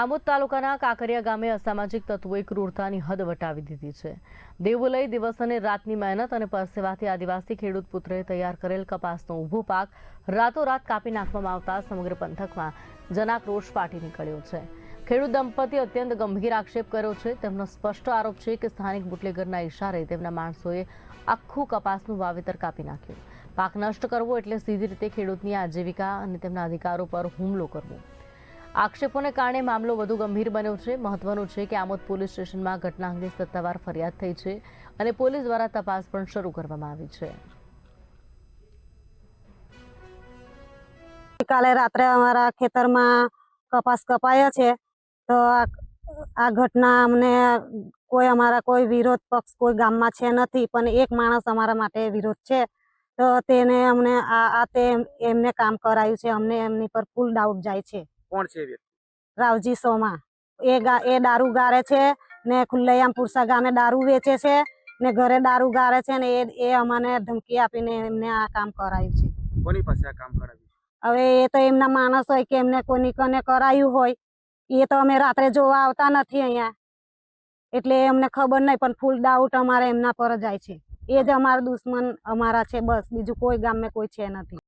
આમોદ તાલુકાના કાંકરિયા ગામે અસામાજિક તત્વોએ ક્રૂરતાની હદ વટાવી દીધી છે. દેવોલય દિવસ અને રાતની મહેનત અને પરસેવાથી આદિવાસી ખેડૂત પુત્રે તૈયાર કરેલ કપાસનો ઊભો પાક રાતોરાત કાપી નાખવામાં આવતા સમગ્ર પંથકમાં જનાક્રોશ ફાટી નીકળ્યો છે. ખેડૂત દંપતી અત્યંત ગંભીર આક્ષેપ કર્યો છે. તેમનો સ્પષ્ટ આરોપ છે કે સ્થાનિક બુટલેગરના ઇશારે તેમના માણસોએ આખું કપાસનું વાવેતર કાપી નાખ્યું. પાક નષ્ટ કરવો એટલે સીધી રીતે ખેડૂતની આજીવિકા અને તેમના અધિકારો પર હુમલો કરવો. આક્ષેપોને કારણે મામલો વધુ ગંભીર બન્યો છે. મહત્વનું છે કે આમોદ પોલીસ સ્ટેશનમાં ઘટના અંગે સત્તાવાર ફરિયાદ થઈ છે અને પોલીસ દ્વારા તપાસ પણ શરૂ કરવામાં આવી છે. કાલે રાત્રે અમારા ખેતરમાં કપાસ કપાયા છે. તો આ ઘટના અમને કોઈ અમારા કોઈ વિરોધ પક્ષ કોઈ ગામમાં છે નથી, પણ એક માણસ અમારા માટે વિરોધ છે. તો તેને અમને આ તે એમને કામ કરાયું છે. અમને એમની પર ફૂલ ડાઉટ જાય છે. કોણ છે વ્યક્તિ? રાવજી સોમા. એ એ દારૂ ગારે છે ને ખુલ્લેયામ પુરસા ગામે દારૂ વેચે છે ને ઘરે દારૂ ગારે છે ને એ એ અમને ધમકી આપીને એમને આ કામ કરાયું છે. કોની પાસે આ કામ કરાવ્યું હવે એ તો એમના માણસ હોય કે એમને કોની કને કરાયું હોય એ તો અમે રાત્રે જોવા આવતા નથી અહીંયા. એટલે અમને ખબર નહીં પણ ફૂલ ડાઉટ અમારે એમના પર જાય છે. એ જ અમારા દુશ્મન અમારા છે બસ. બીજું કોઈ ગામમાં કોઈ છે નથી.